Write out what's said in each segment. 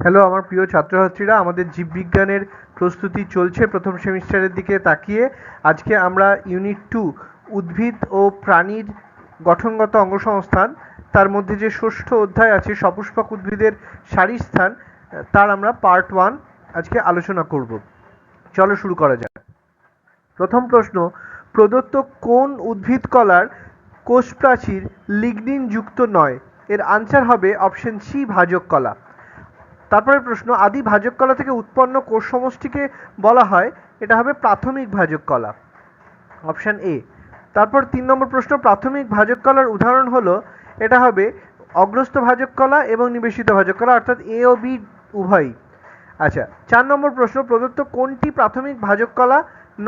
Hello আমার প্রিয় ছাত্রছাত্রীরা, আমাদের জীববিজ্ঞানের প্রস্তুতি চলছে প্রথম সেমিস্টারের দিকে তাকিয়ে। আজকে আমরা ইউনিট টু উদ্ভিদ ও প্রাণীর গঠনগত অঙ্গসংস্থান, তার মধ্যে যে ষষ্ঠ অধ্যায় আছে, সপুষ্পক উদ্ভিদের সারি স্থান তার আমরা পার্ট ওয়ান আজকে আলোচনা করব। চলো শুরু করা যাক। প্রথম প্রশ্ন, প্রদত্ত কোন উদ্ভিদ কলার কোষ প্রাচীর লিগনিন যুক্ত নয়? এর আনসার হবে অপশন সি ভাজক কলা। তারপরে প্রশ্ন, আদি ভাজক কলা থেকে উৎপন্ন কোষ সমষ্টিকে বলা হয়, এটা হবে প্রাথমিক ভাজক কলা অপশান এ তারপর তিন নম্বর প্রশ্ন, প্রাথমিক ভাজক কলার উদাহরণ হলো, এটা হবে অগ্রস্ত ভাজক কলা এবং নিবেশিত ভাজক কলা অর্থাৎ এ ও বি উভয়ই। আচ্ছা চার নম্বর প্রশ্ন, প্রদত্ত কোনটি প্রাথমিক ভাজক কলা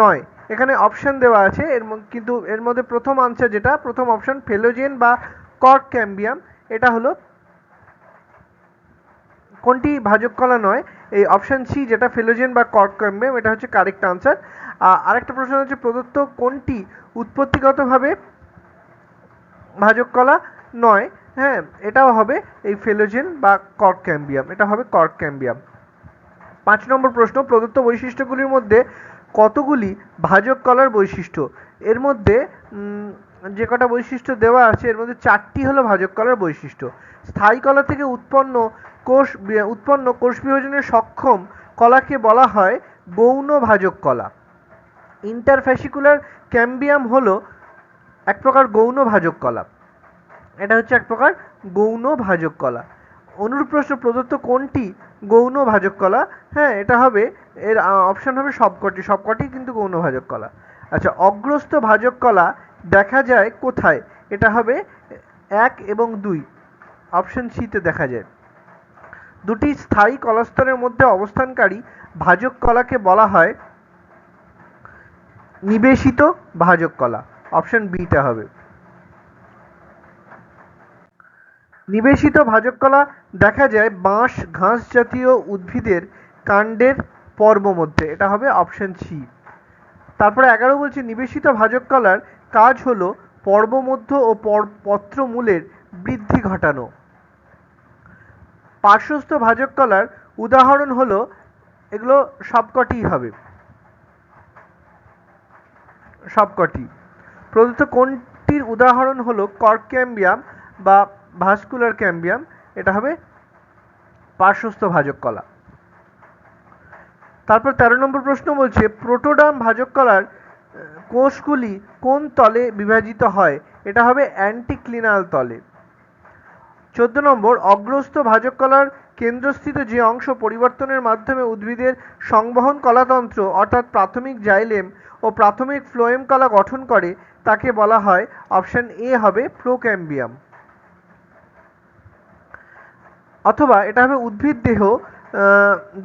নয়? এখানে অপশন দেওয়া আছে, এর কিন্তু এর মধ্যে প্রথম আনসার যেটা, প্রথম অপশন ফেলোজেন বা কর্ক ক্যাম্বিয়াম এটা হলো কোনটি ভাজক কলা নয়? এই অপশন সি যেটা ফেলোজেন বা কর্ক ক্যাম্বিয়াম এটা হচ্ছে কারেক্ট আনসার আরেকটা প্রশ্ন হচ্ছে প্রদত্ত কোনটি উৎপত্তিগতভাবে ভাজক কলা নয়? হ্যাঁ এটাও হবে এই ফেলোজেন বা কর্ক ক্যাম্বিয়াম এটা হবে কর্ক ক্যাম্বিয়াম পাঁচ নম্বর প্রশ্ন, প্রদত্ত বৈশিষ্ট্যগুলির মধ্যে কতগুলি ভাজক কলার বৈশিষ্ট্য? এর মধ্যে যে কটা বৈশিষ্ট্য দেওয়া আছে, এর মধ্যে চারটি হলো ভাজক কলার বৈশিষ্ট্য। স্থায়ী কলা থেকে উৎপন্ন কোষ উৎপন্ন কোষ বিভাজনের সক্ষম কলাকে বলা হয় গৌণ ভাজক কলা। ইন্টারফ্যাসিকুলার ক্যাম্বিয়াম হলো এক প্রকার গৌণ ভাজক কলা। এটা হচ্ছে এক প্রকার গৌণ ভাজক কলা। অনুরূপ প্রশ্ন, প্রদত্ত কোনটি গৌণ ভাজক কলা? হ্যাঁ এটা হবে, এর অপশন হবে সবকটি। সবকটি কিন্তু গৌণ ভাজক কলা। আচ্ছা অগ্রস্ত ভাজক কলা দেখা যায় কোথায়? এটা হবে এক এবং দুই। অপশন সিতে দেখা যায়। দুটি স্থায়ী কলাস্তরের মধ্যে অবস্থানকারী ভাজক কলাকে বলা হয় নিবেশিত ভাজক কলা। অপশন বিটা হবে। নিবেশিত ভাজক কলা দেখা যায় বাঁশ, ঘাস জাতীয় উদ্ভিদের কাণ্ডের পর্ব মধ্যে। এটা হবে অপশন সি তারপরে এগারো বলছে, নিবেশিত ভাজক কলার কাজ হলো পর্বমধ্য ও পত্রমূলের বৃদ্ধি ঘটানো। পার্শ্বস্থ ভাজক কলার উদাহরণ হলো, এগুলো সবকটিই হবে। সবকটি। প্রদত্ত কোনটির উদাহরণ হলো কর্ক ক্যাম্বিয়াম বা ভাস্কুলার ক্যাম্বিয়াম, এটা হবে পার্শ্বস্থ ভাজক কলা তারপর তেরো নম্বর প্রশ্ন বলছে, প্রোটোডাম ভাজক কলার কোষগুলি কোন তলে বিভাজিত হয়? এটা হবে অ্যান্টিক্লিনাল তলে। চোদ্দ নম্বর, অগ্রস্থ ভাজক কলার কেন্দ্রস্থিত যে অংশ পরিবর্তনের মাধ্যমে উদ্ভিদের সংবহন কলাতন্ত্র, অর্থাৎ প্রাথমিক জাইলেম ও প্রাথমিক ফ্লোয়েম কলা গঠন করে, তাকে বলা হয় অপশন এ হবে প্রোক্যাম্বিয়াম। অথবা এটা হবে উদ্ভিদ দেহ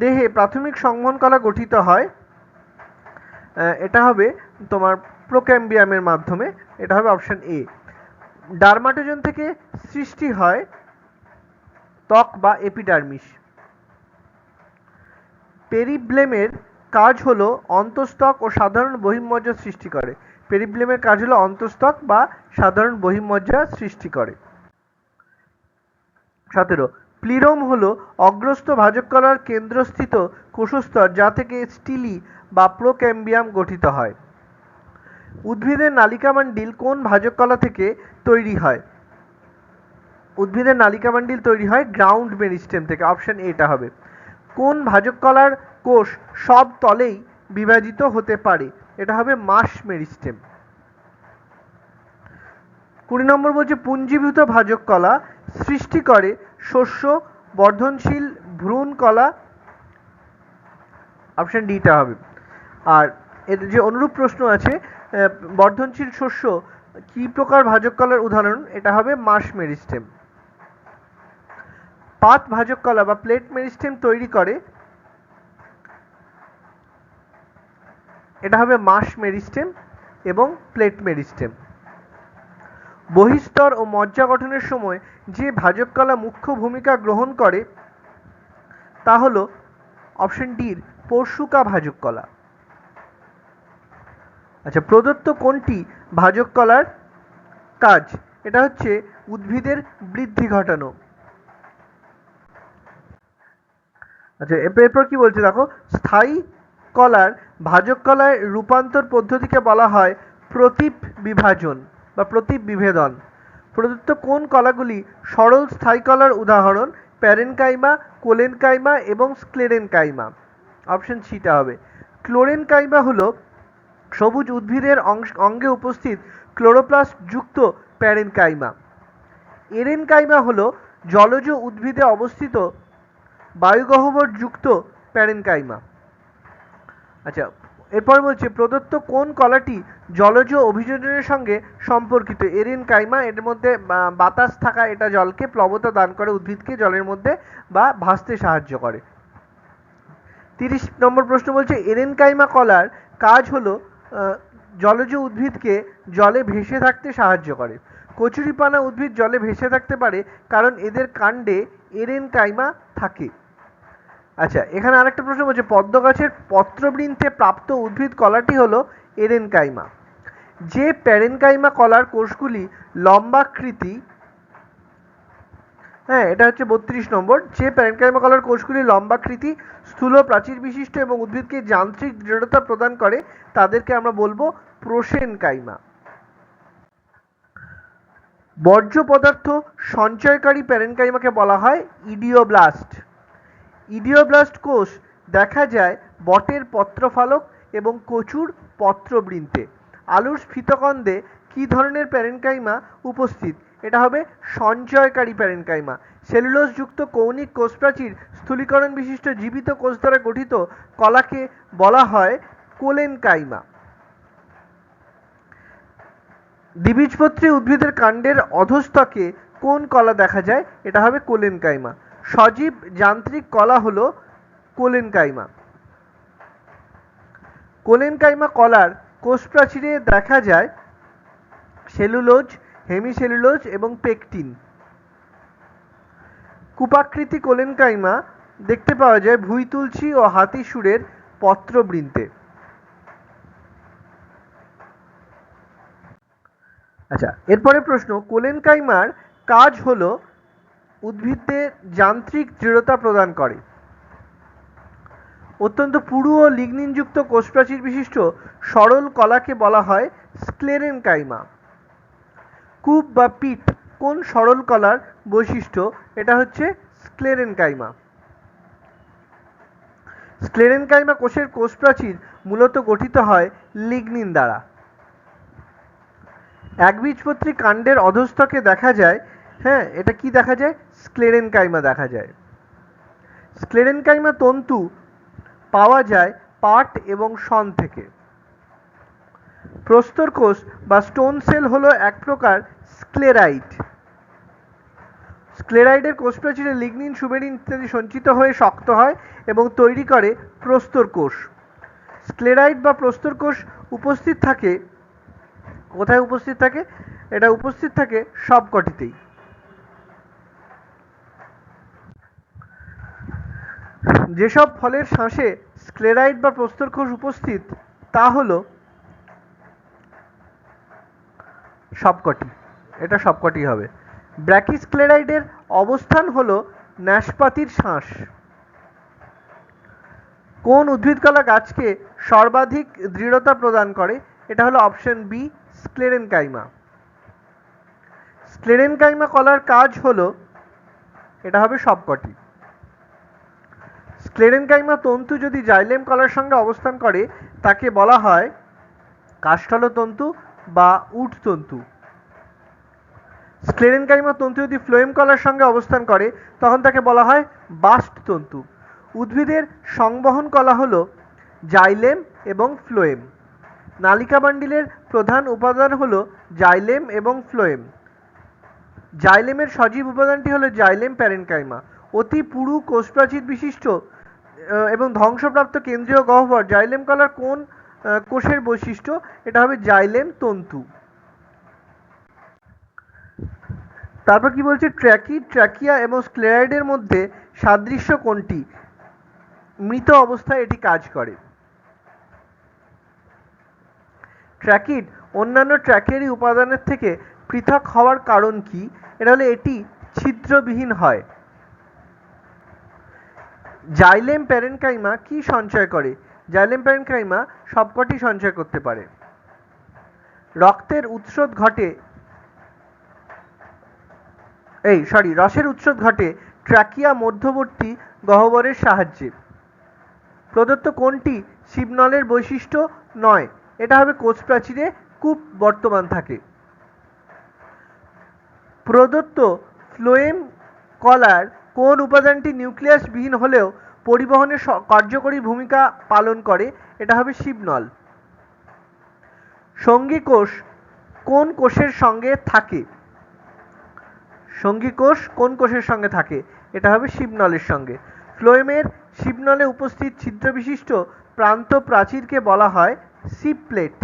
দেহে প্রাথমিক সংবহন কলা গঠিত হয় এটা হবে তোমার প্রোক্যাম্বিয়ামের মাধ্যমে, এটা হবে অপশন এ ডার্মাটোজেন থেকে সৃষ্টি হয় ত্বক বা এপিডার্মিস পেরিব্লেমের কাজ হলো অন্তস্তক ও সাধারণ বহির্মজ্জা সৃষ্টি করে। পেরিব্লেমের কাজ হলো অন্তস্তক বা সাধারণ বহির্মজ্জা সৃষ্টি করে। সতেরো। প্লিরোম হলো অগ্রস্থ ভাজক কলার কেন্দ্রস্থিত কোষস্তর যা থেকে স্টিলি বা প্রোক্যাম্বিয়াম গঠিত হয়। উদ্ভিদের নালিকামণ্ডল কোন ভাজক কলা থেকে তৈরি হয়? উদ্ভিদের নালিকামণ্ডল তৈরি হয় গ্রাউন্ড মেরিস্টেম থেকে, অপশন এটা হবে। কোন ভাজক কলার কোষ সব তলেই বিভাজিত হতে পারে? এটা হবে মাস মেরিস্টেম। কুড়ি নম্বর বলছে পুঞ্জীভূত ভাজক কলা সৃষ্টি করে শস্য, বর্ধনশীল, ভ্রূণ কলা অপশন ডিটা হবে। আর এর যে অনুরূপ প্রশ্ন আছে বর্ধনশীল শস্য, কি প্রকার ভাজক কলার উদাহরণ? এটা হবে মাস মেরিস্টেম। পাত ভাজক কলা বা প্লেট মেরিস্টেম তৈরি করে, এটা হবে মাস মেরিস্টেম এবং প্লেট মেরিস্টেম। বহিস্তর ও মজ্জা গঠনের সময় যে ভাজক কলা মুখ্য ভূমিকা গ্রহণ করে, তা হল অপশন ডির পরশুকা ভাজক কলা। আচ্ছা প্রদত্ত কোনটি ভাজক কলার কাজ? এটা হচ্ছে উদ্ভিদের বৃদ্ধি ঘটানো। আচ্ছা এরপর কি বলছে দেখো? স্থায়ী কলার ভাজক কলায় রূপান্তর পদ্ধতিকে বলা হয় প্রতীপ বিভাজন। বা প্রতীপ বিভেদন প্রদত্ত কোন কলাগুলি সরল স্থায়ী কলার উদাহরণ? প্যারেনকাইমা, কোলেনকাইমা এবং স্ক্লেরেনকাইমা। অপশন সিটা হবে। ক্লোরেনকাইমা হলো সবুজ উদ্ভিদের অঙ্গে উপস্থিত ক্লোরোপ্লাস্ট যুক্ত প্যারেনকাইমা। এরেনকাইমা হলো জলজ উদ্ভিদে অবস্থিত বায়ুগহ্বর যুক্ত প্যারেনকাইমা। আচ্ছা এরপর বলছে, প্রদত্ত কোন কলাটি জলজ অভিযোজনের সঙ্গে সম্পর্কিত? এরিন, কাইমা, এর মধ্যে বাতাস থাকা এটা জলকে প্লবতা দান করে, উদ্ভিদকে জলের মধ্যে বা ভাসতে সাহায্য করে। তিরিশ নম্বর প্রশ্ন বলছে, এরেন, কাইমা কলার কাজ হলো জলজ উদ্ভিদকে জলে ভেসে থাকতে সাহায্য করে। কচুরিপানা উদ্ভিদ জলে ভেসে থাকতে পারে, কারণ এদের কাণ্ডে এরেন, কাইমা থাকে। আচ্ছা এখানে আরেকটা প্রশ্ন বলছে, পদ্ম গাছের পত্রবৃন্তে প্রাপ্ত উদ্ভিদ কলাটি হলো এরেনকাইমা। যে প্যারেনকাইমা কলার কোষগুলি লম্বাকৃতি হ্যাঁ এটা হচ্ছে বত্রিশ নম্বর, যে প্যারেনকাইমা কলার কোষগুলি লম্বাকৃতি স্থূল, প্রাচীর বিশিষ্ট এবং উদ্ভিদকে যান্ত্রিক দৃঢ়তা প্রদান করে, তাদেরকে আমরা বলব প্রোসেনকাইমা। বর্জ্য পদার্থ সঞ্চয়কারী প্যারেনকাইমাকে বলা হয় ইডিওব্লাস্ট। ইডিওব্লাস্ট কোষ দেখা যায় বটের পত্রফলক এবং কচুর পত্রবৃন্তে। আলুর স্ফীতকন্দে কি ধরনের প্যারেনকাইমা উপস্থিত? এটা হবে সঞ্চয়কারী প্যারেনকাইমা। সেলুলোজযুক্ত কৌণিক কোষপ্রাচীর স্থূলীকরণ বিশিষ্ট জীবিত কোষ দ্বারা গঠিত কলাকে বলা হয় কোলেনকাইমা। দ্বিবীজপত্রী উদ্ভিদের কাণ্ডের অধস্তকে কোন কলা দেখা যায়? এটা হবে কোলেনকাইমা। সজীব যান্ত্রিক কলা হল কোলেনকাইমা। কোলেনকাইমা কলার কোষপ্রাচীরে দেখা যায় সেলুলোজ, হেমিসেলুলোজ এবং পেকটিন। কুপাকৃতি কোলেনকাইমা দেখতে পাওয়া যায় ভুঁই তুলসী ও হাতি সুরের পত্রবৃন্তে। আচ্ছা এরপরে প্রশ্ন, কোলেনকাইমার কাজ হলো উদ্ভিদদের যান্ত্রিক দৃঢ়তা প্রদান করে। অত্যন্ত পুরু ও লিগনিনযুক্ত কোষপ্রাচীর বিশিষ্ট সরল কলাকে বলা হয় স্ক্লেরেনকাইমা। কূপ বা পিট কোন সরল কলার বৈশিষ্ট্য? এটা হচ্ছে স্ক্লেরেনকাইমা। স্ক্লেরেনকাইমা কোষের কোষপ্রাচীর মূলত গঠিত হয় লিগনিন দ্বারা। একবীজপত্রী কাণ্ডের অধস্তকে দেখা যায় হ্যাঁ এটা কি দেখা যায়? স্ক্লেরেনকাইমা দেখা যায়। স্ক্লেরেনকাইমা তন্তু পাওয়া যায় পাট এবং শন থেকে। প্রস্তর কোষ বা স্টোন সেল হলো এক প্রকার স্ক্লেরাইট স্ক্লেরাইডের কোষ প্রাচীরে লিগনিন সুবেরিন ইত্যাদি সঞ্চিত হয়ে শক্ত হয় এবং তৈরি করে প্রস্তর কোষ স্ক্লেরাইড বা প্রস্তর কোষ উপস্থিত থাকে, কোথায় উপস্থিত থাকে? এটা উপস্থিত থাকে সবকটিতেই। যেসব ফলের শ্বাসে স্ক্লেরাইড বা প্রস্তরকোষ উপস্থিত, তা হল সবকটি। এটা সবকটি হবে। ব্র্যাকিস্ক্লেরাইডের অবস্থান হল ন্যাশপাতির শ্বাস। কোন উদ্ভিদকলা গাছকে সর্বাধিক দৃঢ়তা প্রদান করে? এটা হলো অপশন বি স্ক্লেরেনকাইমা স্ক্লেরেনকাইমা কলার কাজ হলো, এটা হবে সবকটি। স্ক্লেরেনকাইমা তন্তু যদি জাইলেম কলার সঙ্গে অবস্থান করে, তাকে বলা হয় কাষ্ঠল তন্তু বা উট তন্তু। স্ক্লেরেনকাইমা তন্তু যদি ফ্লোয়েম কলার সঙ্গে অবস্থান করে, তখন তাকে বলা হয় বাস্ট তন্তু। উদ্ভিদের সংবহন কলা হল জাইলেম এবং ফ্লোয়েম। নালিকা বান্ডিলের প্রধান উপাদান হল জাইলেম এবং ফ্লোয়েম। জাইলেমের সজীব উপাদানটি হলো জাইলেম প্যারেনকাইমা। অতি পুরু কোষপ্রাচীর বিশিষ্ট এবং ধ্বংসপ্রাপ্ত কেন্দ্রীয় গহ্বর। জাইলেম কলার কোন কোষের বৈশিষ্ট্য? এটা হবে জাইলেম তন্তু। তারপর কি বলছে? ট্র্যাকি, ট্র্যাকিয়া এবং স্ক্লেরাইডের মধ্যে সাদৃশ্য কোনটি? মৃত অবস্থায় এটি কাজ করে। ট্র্যাকিড, অন্যান্য ট্র্যাকেরই উপাদানের থেকে পৃথক হওয়ার কারণ কি? এটা হলে এটি ছিদ্রবিহীন হয়। জাইলেম প্যারেনকাইমা কি সঞ্চয় করে? জাইলেম প্যারেনকাইমা সবকটি সঞ্চয় করতে পারে। রক্তের উৎসত ঘটে, এই সরি রসের উৎসত ঘটে ট্র্যাকিয়া মধ্যবর্তী গহ্বরের সাহায্যে। প্রদত্ত কোনটি শিবনলের বৈশিষ্ট্য নয়, এটা হবে কোচ প্রাচীরে কূপ বর্তমান থাকে। প্রদত্ত ফ্লোয়েম কলার কোন উপাদানটি নিউক্লিয়াস বিহীন হলেও পরিবহনে কার্যকরী ভূমিকা পালন করে, এটা হবে শিবনল। সঙ্গী কোষ কোন কোষের সঙ্গে থাকে? সঙ্গী কোষ কোন কোষের সঙ্গে থাকে? এটা হবে শিবনলের সঙ্গে। ফ্লোয়েমের শিবনলে উপস্থিত ছিদ্রবিশিষ্ট প্রান্ত প্রাচীরকে বলা হয় সিপ্লেট।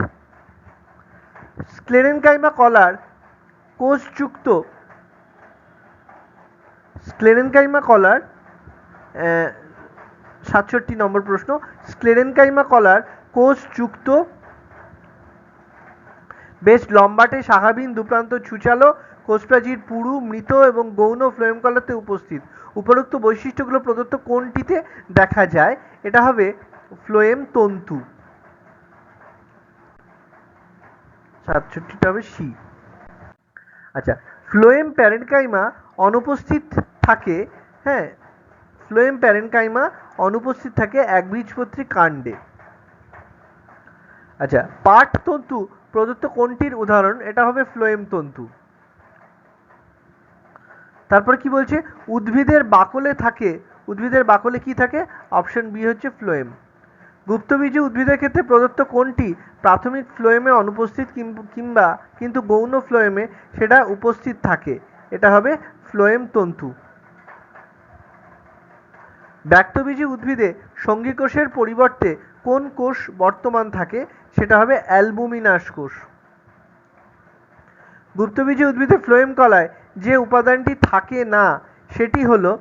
স্ক্লেরেনকাইমা কলার কোষযুক্ত স্ক্লেরেনকাইমা কলার সাতষট্টি নম্বর প্রশ্ন, স্ক্লেরেনকাইমা কলার কোষযুক্ত বেশ লম্বাটে শাখাবিহীন দুপ্রান্ত ছুচালো কোষপ্রাচীর পুরু, মৃত এবং গৌণ ফ্লোয়েম কলাতে উপস্থিত। উপরোক্ত বৈশিষ্ট্যগুলো প্রদত্ত কোনটিতে দেখা যায়? এটা হবে ফ্লোয়েম তন্তু। সাতষট্টিটা হবে সি। আচ্ছা ফ্লোয়েম প্যারেনকাইমা অনুপস্থিত থাকে হ্যাঁ ফ্লোয়েম প্যারেনকাইমা অনুপস্থিত থাকে একবীজপত্রী কাণ্ডে। আচ্ছা পাট তন্তু প্রদত্ত কোনটির উদাহরণ? এটা হবে ফ্লোয়েম তন্তু। তারপর কি বলছে? উদ্ভিদের বাকলে থাকে, উদ্ভিদের বাকলে কি থাকে? অপশন বি হচ্ছে ফ্লোয়েম গুপ্তবীজী উদ্ভিদের ক্ষেত্রে প্রদত্ত কোনটি? প্রাথমিক ফ্লোয়েমে অনুপস্থিত কিংবা কিন্তু গৌণ ফ্লোয়েমে সেটা উপস্থিত থাকে। এটা হবে ফ্লোয়েম তন্তু। ব্যক্তবীজী উদ্ভিদে সঙ্গী কোষের পরিবর্তে কোন কোষ বর্তমান থাকে, সেটা হবে অ্যালবুমিনাস কোষ। গুপ্তবীজী উদ্ভিদে ফ্লোয়েম কলায় যে উপাদানটি থাকে না, সেটি হলো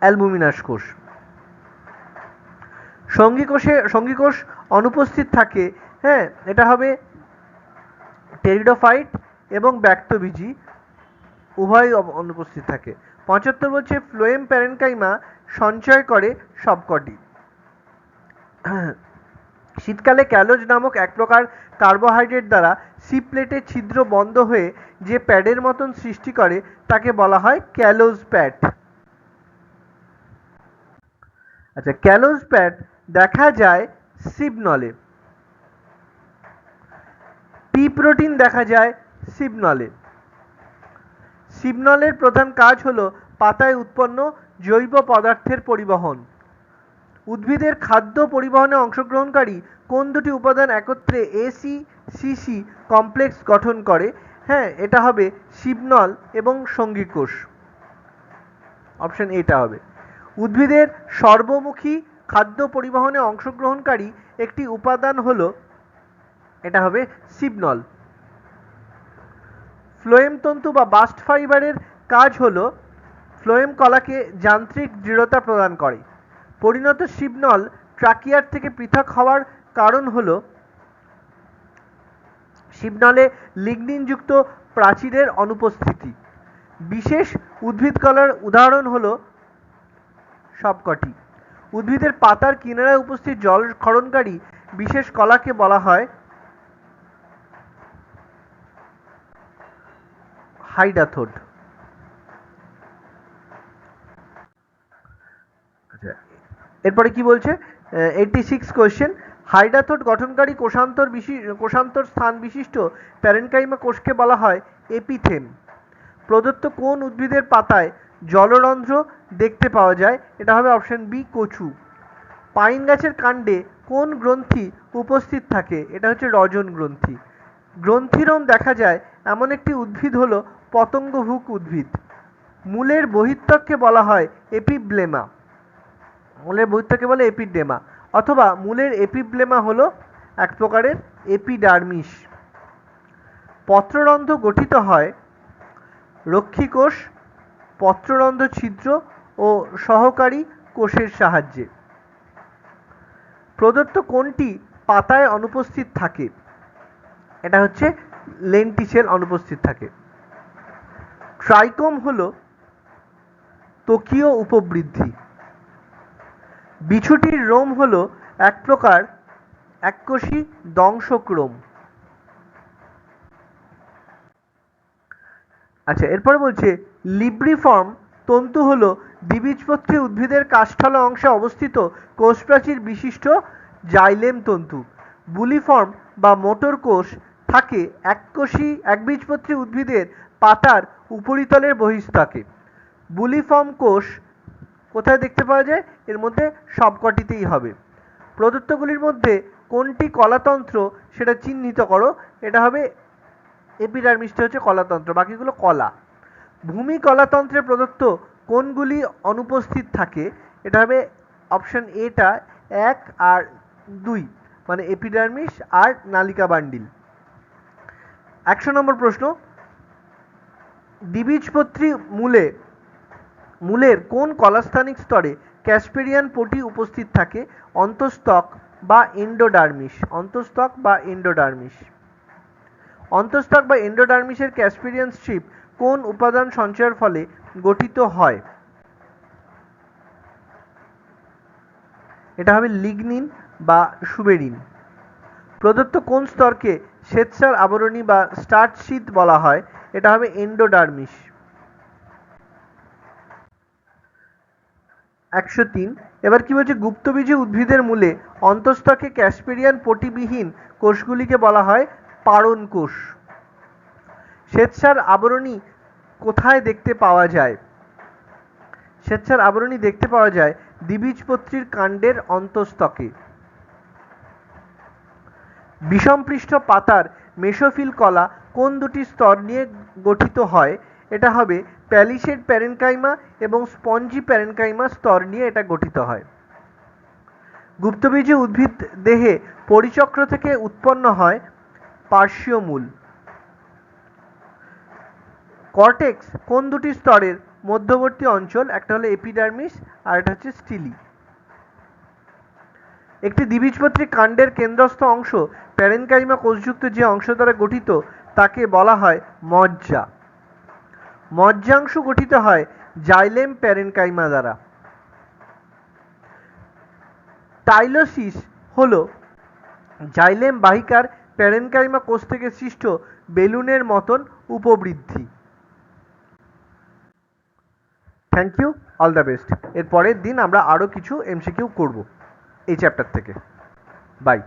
অ্যালবুমিনাস কোষ। সঙ্গী কোষে, সঙ্গী কোষ অনুপস্থিত থাকে হ্যাঁ এটা হবে টেরিডোফাইট এবং ব্যক্তবীজী, উভয় অনুপস্থিত থাকে। পঁচাত্তর বলছে ফ্লোয়েম প্যারেনকাইমা সঞ্চয় করে সবকটি। শীতকালে ক্যালোজ নামক এক প্রকার কার্বোহাইড্রেট দ্বারা সি প্লেটের ছিদ্র বন্ধ হয়ে যে প্যাডের মতন সৃষ্টি করে, তাকে বলা হয় ক্যালোজ প্যাড। আচ্ছা ক্যালোজ প্যাড দেখা যায় সিবনলে। পি প্রোটিন দেখা যায় সিবনলে। সিবনলের প্রধান কাজ হল পাতায় উৎপন্ন জৈব পদার্থের পরিবহন। উদ্ভিদের খাদ্য পরিবহনে অংশগ্রহণকারী কোন দুটি উপাদান একত্রে এসি সিসি কমপ্লেক্স গঠন করে? হ্যাঁ এটা হবে শিবনল এবং সঙ্গী কোষ। অপশন এটা হবে। উদ্ভিদের সর্বমুখী খাদ্য পরিবহনে অংশগ্রহণকারী একটি উপাদান হল, এটা হবে শিবনল। ফ্লোয়েম তন্তু বা বাস্ট ফাইবারের কাজ হলো ফ্লোয়েম কলাকে যান্ত্রিক দৃঢ়তা প্রদান করে। পরিণত শিবনল ট্রাকিয়ার থেকে পৃথক হওয়ার কারণ হল শিবনলে লিগনিনযুক্ত প্রাচীরের অনুপস্থিতি। বিশেষ উদ্ভিদ কলার উদাহরণ হল সবকটি। উদ্ভিদের পাতার কিনারায় উপস্থিত জল ক্ষরণকারী বিশেষ কলাকে বলা হয় হাইডাথোড। আচ্ছা এরপরে কি বলছে? এইটি সিক্স কোয়েশ্চেন হাইডাথোড গঠনকারী কোষান্তর বিশি, কোষান্তর স্থান বিশিষ্ট প্যারেনকাইমা কোষকে বলা হয় এপিথেম। প্রদত্ত কোন উদ্ভিদের পাতায় জলরন্ধ্র দেখতে পাওয়া যায়? এটা হবে অপশন বি, কচু। পাইন গাছের কাণ্ডে কোন গ্রন্থি উপস্থিত থাকে? এটা হচ্ছে রজন গ্রন্থি গ্রন্থিরম দেখা যায়, এমন একটি উদ্ভিদ হলো পতঙ্গভুক উদ্ভিদ। মূলের বহিত্বককে বলা হয় এপিব্লেমা। মূলের বহিত্বকে বলে এপিডেমা। অথবা মূলের এপিব্লেমা হলো এক প্রকারের এপিডার্মিস। পত্ররন্ধ্র গঠিত হয় রক্ষীকোষ, পত্ররন্ধ্র ছিদ্র ও সহকারী কোষের সাহায্যে। প্রদত্ত কোনটি পাতায় অনুপস্থিত থাকে। এটা হচ্ছে লেন্টিসেল অনুপস্থিত থাকে। ট্রাইকোম হল ত্বকীয় উপবৃদ্ধি। বিছুটির রোম হল এক প্রকার এককোষী দংশক্রম। আচ্ছা এরপরে বলছে, লিব্রিফর্ম তন্তু হল দ্বিবীজপত্রী উদ্ভিদের কাষ্ঠল অংশে অবস্থিত কোষপ্রাচীর বিশিষ্ট জাইলেম তন্তু। বুলিফর্ম বা মোটর কোষ থাকে এককোষী একবীজপত্রী উদ্ভিদের পাতার উপরিতলের বহিঃস্থকে বুলিফর্ম কোষ কোথায় দেখতে পাওয়া যায়? এর মধ্যে সবকটিতেই হবে। প্রদত্তগুলির মধ্যে কোনটি কলাতন্ত্র সেটা চিহ্নিত করো। এটা হবে এপিডার্মিসটা হচ্ছে কলাতন্ত্র, বাকিগুলো কলা। ভূমি কলাতন্ত্রে প্রদত্ত কোনগুলি অনুপস্থিত থাকে। এটা হবে অপশন এটা এক আর দুই মানে এপিডার্মিস আর নালিকা বান্ডিল। একশো নম্বর প্রশ্ন দ্বিবীজপত্রী মূলে, মূলের কোন কলাস্থানিক স্তরে ক্যাসপেরিয়ান পটি উপস্থিত থাকে? অন্তস্তক বা এন্ডোডার্মিস। অন্তস্তক বা এন্ডোডার্মিস। অন্তস্তক বা এন্ডোডার্মিসের ক্যাসপেরিয়ান স্ট্রিপ কোন উপাদান সঞ্চয়ের ফলে গঠিত হয়? এটা হবে লিগনিন বা সুবেরিন। প্রদত্ত কোন স্তরকে শ্বেতসার আবরণী বা স্টার্চ শীত বলা হয়? এটা হবে এন্ডোডার্মিস একশো তিন। এবার কি বলছে? গুপ্তবীজী উদ্ভিদের মূলে অন্তস্তকে ক্যাসপেরিয়ান পটিবিহীন কোষগুলিকে বলা হয় পারণ কোষ। শ্বেতসার আবরণী কোথায় দেখতে পাওয়া যায়? শ্বেতসার আবরণী দেখতে পাওয়া যায় দ্বিবীজপত্রীর কাণ্ডের অন্তস্তকে বিষমপৃষ্ঠ পাতার মেসোফিল কলা কোন দুটি স্তর নিয়ে গঠিত হয়। এটা হবে প্যালিসেড প্যারেনকাইমা এবং স্পঞ্জি প্যারেনকাইমা স্তর নিয়ে এটা গঠিত হয়। গুপ্তবীজী উদ্ভিদ দেহে পরিচক্র থেকে উৎপন্ন হয় পার্শ্বীয় মূল। কর্টেক্স কোন দুটি স্তরের মধ্যবর্তী অঞ্চল? একটা হলো এপিডার্মিস আর এটা হচ্ছে স্টিলি। একটি দ্বিবীজপত্রী কাণ্ডের কেন্দ্রস্থ অংশ প্যারেনকাইমা কোষযুক্ত যে অংশ দ্বারা গঠিত তাকে বলা হয় মজ্জা। মজ্জাংশ গঠিত হয় জাইলেম প্যারেনকাইমা দ্বারা। টাইলোসিস হল জাইলেম বাহিকার প্যারেনকাইমা কোষ থেকে সৃষ্ট বেলুনের মতন উপবৃদ্ধি। Thank you all the best এর পরের দিন আমরা আরও কিছু এমসিকিউ করব এই চ্যাপ্টার থেকে। বাই